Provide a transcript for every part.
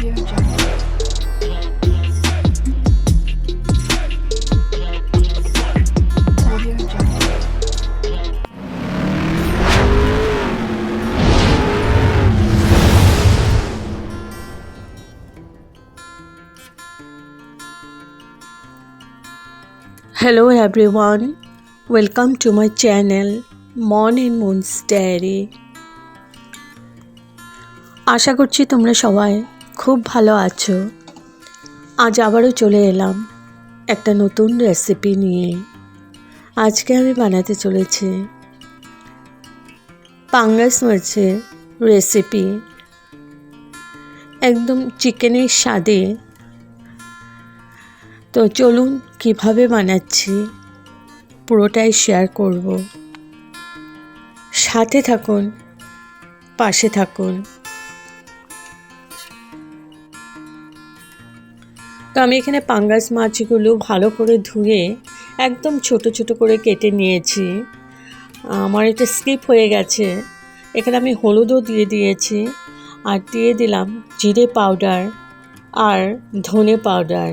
Jungle. Hello everyone, welcome to my channel Morning Moon's Diary. আশা করছি তোমরা সবাই খুব ভালো আছো। আজ আবারও চলে এলাম একটা নতুন রেসিপি নিয়ে। আজকে আমি বানাতে চলেছি পাঙ্গাস মাছের রেসিপি একদম চিকেনের স্বাদে। তো চলুন কীভাবে বানাচ্ছি পুরোটাই শেয়ার করব। সাথে থাকুন, পাশে থাকুন। তো আমি এখানে পাঙ্গাস মাছগুলো ভালো করে ধুয়ে একদম ছোট ছোট করে কেটে নিয়েছি। আমার এটা স্লিপ হয়ে গেছে। এখানে আমি হলুদও দিয়ে দিয়েছি আর দিয়ে দিলাম জিরে পাউডার আর ধনে পাউডার।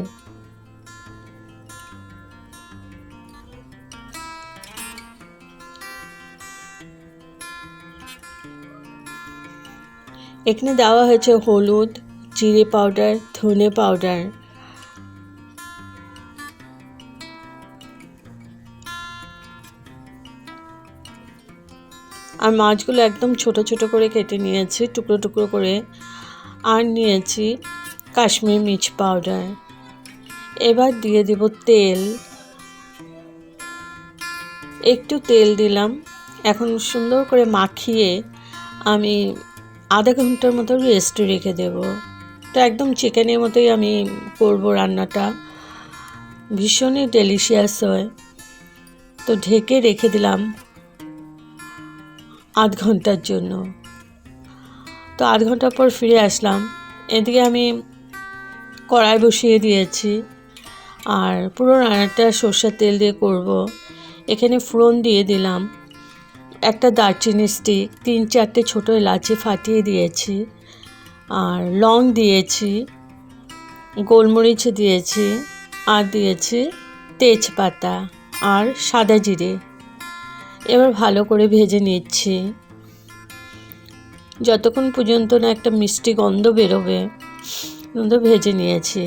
এখানে দেওয়া হয়েছে হলুদ, জিরে পাউডার, ধনে পাউডার। আর মাছগুলো একদম ছোট ছোট করে কেটে নিয়েছি, টুকরো টুকরো করে। আর নিয়েছি কাশ্মীর মির্চ পাউডার। এবার দিয়ে দিব তেল। একটু তেল দিলাম। এখন সুন্দর করে মাখিয়ে আমি আধা ঘণ্টার মতো রেস্টে রেখে দেব। তো একদম চিকেনের মতোই আমি করব রান্নাটা। ভীষণই ডেলিশিয়াস হয়। তো ঢেকে রেখে দিলাম। আধ ঘণ্টার জন্য। তো আধ ঘণ্টা পর ফিরে আসলাম। এদিকে আমি কড়াই বসিয়ে দিয়েছি। আর পুরো রান্নাটা সর্ষের তেল দিয়ে করব। এখানে ফোড়ন দিয়ে দিলাম। একটা দারচিনি স্টিক তিন চারটে ছোটো এলাচি ফাটিয়ে দিয়েছি। আর লং দিয়েছি, গোলমরিচ দিয়েছি, আর দিয়েছি তেজপাতা আর সাদা জিরে। এবার ভালো করে ভেজে নিচ্ছি। যতক্ষণ পর্যন্ত না একটা মিষ্টি গন্ধ বেরোবে পর্যন্ত ভেজে নিয়েছি।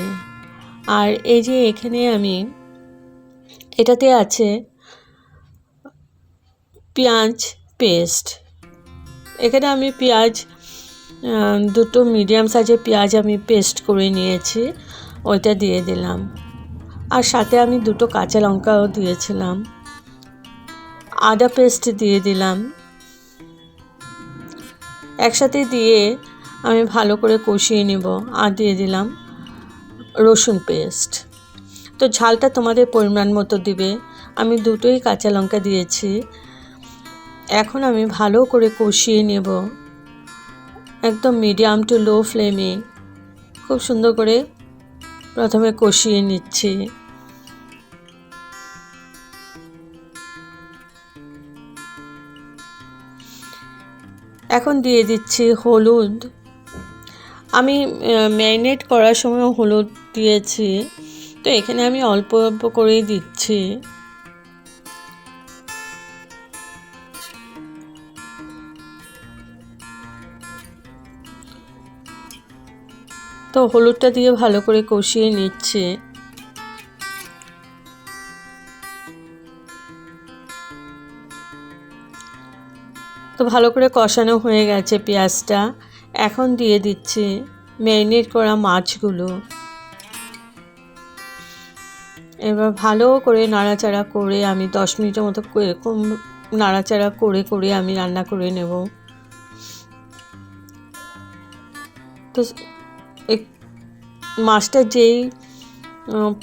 আর এই যে এখানে আমি, এটাতে আছে পেঁয়াজ পেস্ট। এখানে আমি পেঁয়াজ দুটো মিডিয়াম সাইজের পেঁয়াজ আমি পেস্ট করে নিয়েছি, ওইটা দিয়ে দিলাম। আর সাথে আমি দুটো কাঁচা লঙ্কাও দিয়েছিলাম। আদা পেস্ট দিয়ে দিলাম। একসাথে দিয়ে আমি ভালো করে কষিয়ে নেব আর দিয়ে দিলাম রসুন পেস্ট তো ঝালটা তোমাদের পরিমাণ মতো দিবে। আমি দুটোই কাঁচা লঙ্কা দিয়েছি। এখন আমি ভালো করে কষিয়ে নেব। একদম মিডিয়াম টু লো ফ্লেমে খুব সুন্দর করে প্রথমে কষিয়ে নিচ্ছি। এখন দিয়ে দিচ্ছি হলুদ। আমি ম্যারিনেট করার সময় হলুদ দিয়েছি। তো এখানে আমি অল্প অল্প করেই দিচ্ছি। তো হলুদটা দিয়ে ভালো করে কষিয়ে নিচ্ছে। তো ভালো করে কষানো হয়ে গেছে পেঁয়াজটা। এখন দিয়ে দিচ্ছি ম্যারিনেট করা মাছগুলো। এবার ভালো করে নাড়াচাড়া করে আমি দশ মিনিটের মতো এরকম নাড়াচাড়া করে করে আমি রান্না করে নেব। তো মাছটা যেই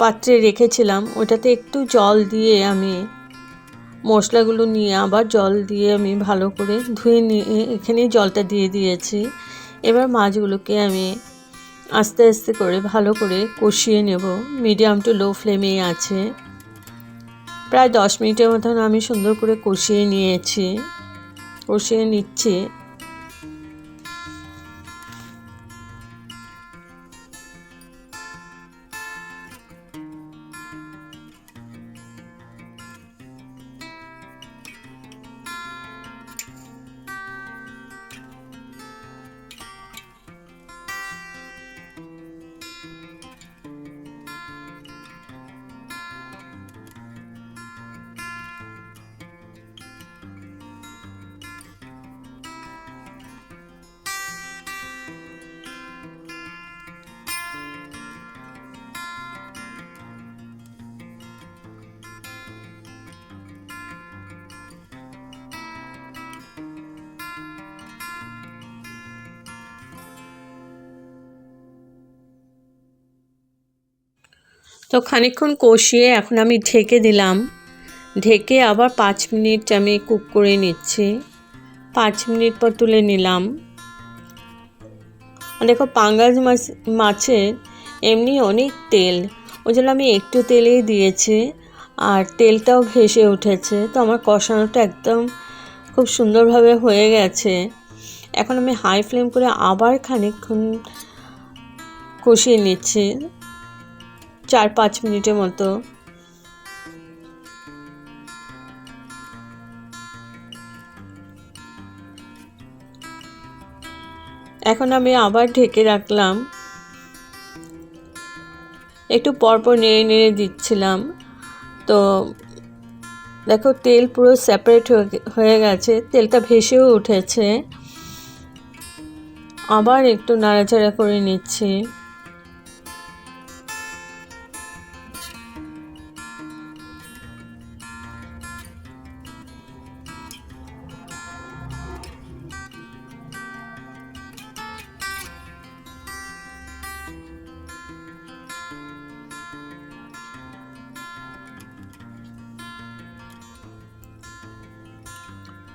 পাত্রে রেখেছিলাম, ওটাতে একটু জল দিয়ে আমি মশলাগুলো নিয়ে আবার জল দিয়ে আমি ভালো করে ধুয়ে নিয়ে এখানেই জলটা দিয়ে দিয়েছি। এবার মাছগুলোকে আমি আস্তে আস্তে করে ভালো করে কষিয়ে নেব। মিডিয়াম টু লো ফ্লেমেই আছে। প্রায় দশ মিনিটের মতন আমি সুন্দর করে কষিয়ে নিয়েছি। কষিয়ে নিচ্ছি। তো খানিকক্ষণ কষিয়ে এখন আমি ঢেকে দিলাম। ঢেকে আবার পাঁচ মিনিট আমি কুক করে নিচ্ছি। পাঁচ মিনিট পর তুলে নিলাম। দেখো পাঙ্গাস মাছ মাছের এমনি অনেক তেল। ওই জন্য আমি একটু তেলেই দিয়েছি। আর তেলটাও ভেসে উঠেছে। তো আমার কষানোটা একদম খুব সুন্দরভাবে হয়ে গেছে। এখন আমি হাই ফ্লেম করে আবার খানিকক্ষণ কষিয়ে নিচ্ছি। চার পাঁচ মিনিটের মতো। এখন আমি আবার ঢেকে রাখলাম। একটু পরপর নেড়ে নেড়ে দিচ্ছিলাম। তো দেখো, তেল পুরো সেপারেট হয়ে গেছে। তেলটা ভেসেও উঠেছে। আবার একটু নাড়াচাড়া করে নিচ্ছি।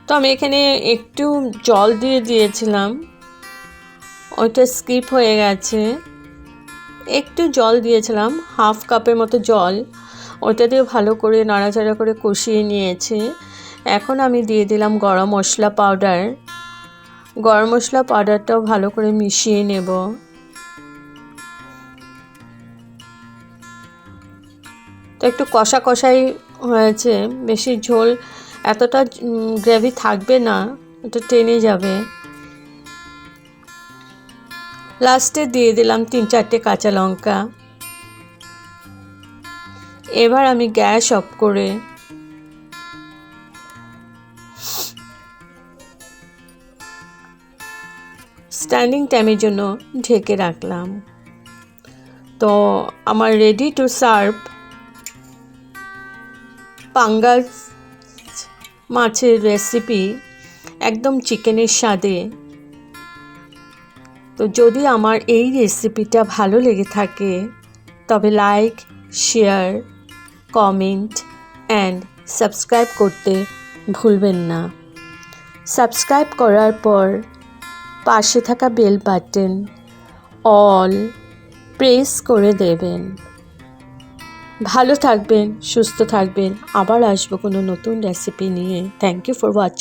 তো আমি এখানে একটু জল দিয়ে দিয়েছিলাম। ওইটা স্কিপ হয়ে গেছে। একটু জল দিয়েছিলাম, হাফ কাপের মতো জল। ওইটা দিয়ে ভালো করে নাড়াচাড়া করে কষিয়ে নিয়েছি। এখন আমি দিয়ে দিলাম গরম মশলা পাউডার। গরম মশলা পাউডারটাও ভালো করে মিশিয়ে নেব। তো একটু কষা কষাই হয়েছে, বেশি ঝোল এতটা গ্রেভি থাকবে না, এটা টেনে যাবে। লাস্টে দিয়ে দিলাম তিন চারটে কাঁচা লঙ্কা। এবার আমি গ্যাস অফ করে স্ট্যান্ডিং টাইমের জন্য ঢেকে রাখলাম। তো, আমার রেডি টু সার্ভ পাঙ্গাস মাছের রেসিপি একদম চিকেনের স্বাদে। তো যদি আমার এই রেসিপিটা ভালো লেগে থাকে, তবে like share comment and subscribe করতে ভুলবেন না। সাবস্ক্রাইব করার পর পাশে থাকা বেল বাটন অল প্রেস করে দেবেন। ভালো থাকবেন সুস্থ থাকবেন। আবার আসব কোনো নতুন রেসিপি নিয়ে। Thank you for watching